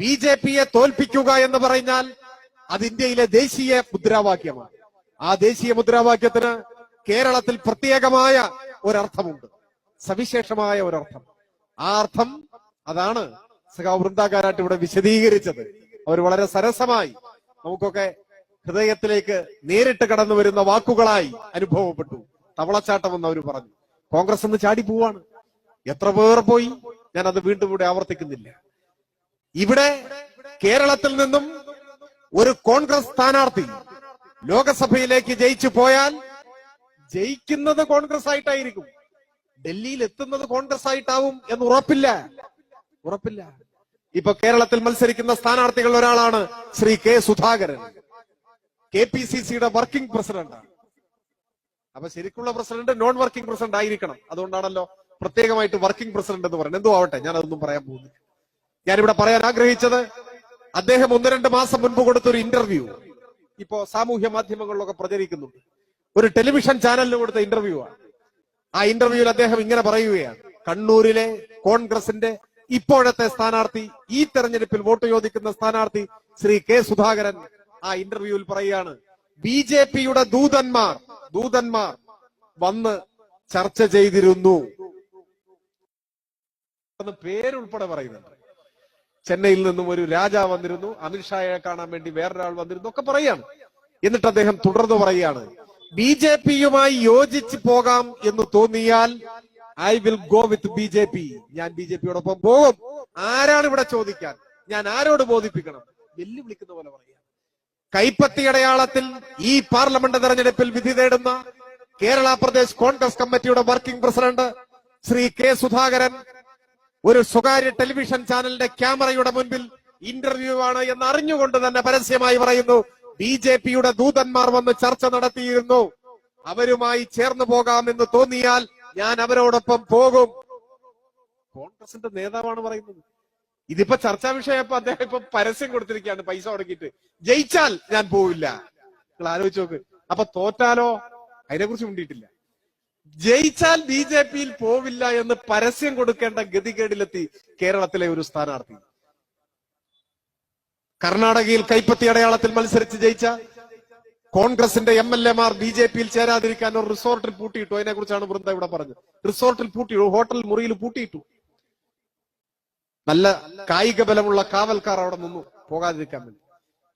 B J പിയെ തോൽപ്പിക്കുക എന്ന് പറഞ്ഞാൽ അത് ഇന്ത്യയിലെ ദേശീയ മുദ്രാവാക്യമാണ്. ആ ദേശീയ മുദ്രാവാക്യത്തിന് കേരളത്തിൽ പ്രത്യേകമായ ഒരർത്ഥമുണ്ട്. സവിശേഷമായ ഒരർത്ഥം. ആ അർത്ഥം അതാണ് സഖാവ് വൃന്ദാകാരാട്ട് ഇവിടെ വിശദീകരിച്ചത്. അവർ വളരെ സരസമായി നമുക്കൊക്കെ ഹൃദയത്തിലേക്ക് നേരിട്ട് കടന്നു വരുന്ന വാക്കുകളായി അനുഭവപ്പെട്ടു. തവളച്ചാട്ടം എന്ന് അവർ പറഞ്ഞു. കോൺഗ്രസ് എന്ന് ചാടി പോവാണ്. എത്ര പേർ പോയി? ഞാൻ അത് വീണ്ടും ഇവിടെ ആവർത്തിക്കുന്നില്ല. ഇവിടെ കേരളത്തിൽ നിന്നും ഒരു കോൺഗ്രസ് സ്ഥാനാർത്ഥി ലോകസഭയിലേക്ക് ജയിച്ചു പോയാൽ ജയിക്കുന്നത് കോൺഗ്രസ് ആയിട്ടായിരിക്കും. ഡൽഹിയിൽ എത്തുന്നത് കോൺഗ്രസ് ആയിട്ടാവും എന്ന് ഉറപ്പില്ല. ഉറപ്പില്ല. ഇപ്പൊ കേരളത്തിൽ മത്സരിക്കുന്ന സ്ഥാനാർത്ഥികൾ ഒരാളാണ് Shri K Sudhakaran. K P C സിയുടെ വർക്കിംഗ് പ്രസിഡന്റാണ് അപ്പൊ ശരിക്കുള്ള പ്രസിഡന്റ് നോൺ വർക്കിംഗ് പ്രസിഡന്റ് ആയിരിക്കണം. അതുകൊണ്ടാണല്ലോ പ്രത്യേകമായിട്ട് വർക്കിംഗ് പ്രസിഡന്റ് എന്ന് പറയുന്നത്. എന്തോ ആവട്ടെ ഞാൻ അതൊന്നും പറയാൻ പോകുന്നില്ല. ഞാനിവിടെ പറയാൻ ആഗ്രഹിച്ചത് അദ്ദേഹം ഒന്ന് രണ്ട് മാസം മുൻപ് കൊടുത്തൊരു ഇന്റർവ്യൂ ഇപ്പോ സാമൂഹ്യ മാധ്യമങ്ങളിലൊക്കെ പ്രചരിക്കുന്നുണ്ട്. ഒരു ടെലിവിഷൻ ചാനലിന് കൊടുത്ത ഇന്റർവ്യൂ ആണ്. ആ ഇന്റർവ്യൂവിൽ അദ്ദേഹം ഇങ്ങനെ പറയുകയാണ്. കണ്ണൂരിലെ കോൺഗ്രസിന്റെ ഇപ്പോഴത്തെ സ്ഥാനാർത്ഥി ഈ തെരഞ്ഞെടുപ്പിൽ വോട്ട് ചോദിക്കുന്ന സ്ഥാനാർത്ഥി ശ്രീ കെ സുധാകരൻ ആ ഇന്റർവ്യൂവിൽ പറയുകയാണ് ബി ജെ പിയുടെ ദൂതന്മാർ ദൂതന്മാർ വന്ന് ചർച്ച ചെയ്തിരുന്നു. പേരുൾപ്പെടെ പറയുന്നുണ്ട്. ചെന്നൈയിൽ നിന്നും ഒരു രാജ വന്നിരുന്നു. അമിത്ഷായെ കാണാൻ വേണ്ടി വേറൊരാൾ വന്നിരുന്നു. ഒക്കെ പറയാണ്. എന്നിട്ട് അദ്ദേഹം തുടർന്ന് പറയുകയാണ്. ബി ജെ പിയുമായി യോജിച്ച് പോകാം എന്ന് തോന്നിയാൽ I will go with B J P. ഞാൻ ബി ജെ പിയോടൊപ്പം പോകും. ആരാണ് ഇവിടെ ചോദിക്കാൻ? ഞാൻ ആരോട് ബോധിപ്പിക്കണം? വെല്ലുവിളിക്കുന്ന പോലെ പറയാം കൈപ്പത്തി അടയാളത്തിൽ ഈ പാർലമെന്റ് തെരഞ്ഞെടുപ്പിൽ വിധി തേടുന്ന കേരള പ്രദേശ് കോൺഗ്രസ് കമ്മിറ്റിയുടെ working president Shri K Sudhakaran ഒരു സ്വകാര്യ ടെലിവിഷൻ ചാനലിന്റെ ക്യാമറയുടെ മുൻപിൽ ഇന്റർവ്യൂ ആണ് എന്ന് അറിഞ്ഞുകൊണ്ട് തന്നെ പരസ്യമായി പറയുന്നു. ബി ജെ പിയുടെ ദൂതന്മാർ വന്ന് ചർച്ച നടത്തിയിരുന്നു. അവരുമായി ചേർന്നു പോകാമെന്ന് തോന്നിയാൽ ഞാൻ അവരോടൊപ്പം പോകും. കോൺഗ്രസിന്റെ നേതാവാണ് പറയുന്നത്. ഇതിപ്പോ ചർച്ചാ വിഷയം ഇപ്പൊ അദ്ദേഹം ഇപ്പൊ പരസ്യം കൊടുത്തിരിക്കുകയാണ് പൈസ മുടക്കിയിട്ട്. ജയിച്ചാൽ ഞാൻ പോവില്ല. നിങ്ങൾ ആലോചിച്ച് നോക്ക്. അപ്പൊ തോറ്റാലോ? അതിനെ കുറിച്ച് മിണ്ടിയിട്ടില്ല. ജയിച്ചാൽ ബി ജെ പിയിൽ പോവില്ല എന്ന് പരസ്യം കൊടുക്കേണ്ട ഗതികേടിലെത്തി കേരളത്തിലെ ഒരു സ്ഥാനാർത്ഥി. കർണാടകയിൽ കൈപ്പത്തി അടയാളത്തിൽ മത്സരിച്ച് ജയിച്ച കോൺഗ്രസിന്റെ എം എൽ എമാർ ബി ജെ പിയിൽ ചേരാതിരിക്കാൻ ഒരു റിസോർട്ടിൽ പൂട്ടിയിട്ടു. അതിനെ കുറിച്ചാണ് വൃന്ദ ഇവിടെ പറഞ്ഞത്. റിസോർട്ടിൽ പൂട്ടിയിട്ടു ഹോട്ടൽ മുറിയിൽ പൂട്ടിയിട്ടു. നല്ല കായിക ബലമുള്ള കാവൽക്കാർ അവിടെ നിന്നു പോകാതിരിക്കാൻ വേണ്ടി.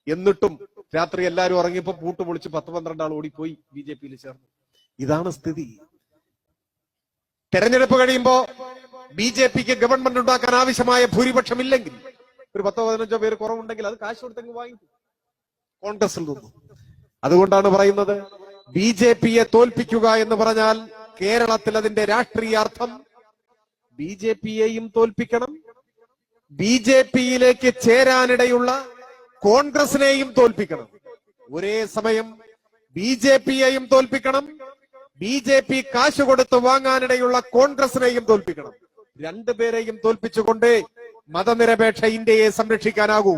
എന്നിട്ടും രാത്രി എല്ലാവരും ഇറങ്ങിയപ്പോ പൂട്ട് പൊളിച്ച് പത്ത് പന്ത്രണ്ട് ആൾ ഓടിപ്പോയി ബി ജെ പിയിൽ ചേർന്നു. ഇതാണ് സ്ഥിതി. തെരഞ്ഞെടുപ്പ് കഴിയുമ്പോ ബി ജെ പിക്ക് ഗവൺമെന്റ് ഉണ്ടാക്കാൻ ആവശ്യമായ ഭൂരിപക്ഷം ഇല്ലെങ്കിൽ ഒരു പത്തോ പതിനഞ്ചോ പേര് കുറവുണ്ടെങ്കിൽ അത് കാശ് കൊടുത്തെങ്കിൽ വാങ്ങിക്കും. കോൺഗ്രസിൽ നിന്നും. അതുകൊണ്ടാണ് പറയുന്നത് ബി ജെ പിയെ തോൽപ്പിക്കുക എന്ന് പറഞ്ഞാൽ കേരളത്തിൽ അതിന്റെ രാഷ്ട്രീയാർത്ഥം ബി ജെ പിയെയും തോൽപ്പിക്കണം ബി ജെ പിയിലേക്ക് ചേരാനിടയുള്ള കോൺഗ്രസിനെയും തോൽപ്പിക്കണം. ഒരേ സമയം ബി ജെ പിയെയും തോൽപ്പിക്കണം ബി ജെ പി കാശ് കൊടുത്ത് വാങ്ങാനിടയുള്ള കോൺഗ്രസിനെയും തോൽപ്പിക്കണം. രണ്ടുപേരെയും തോൽപ്പിച്ചുകൊണ്ട് മതനിരപേക്ഷ ഇന്ത്യയെ സംരക്ഷിക്കാനാകൂ.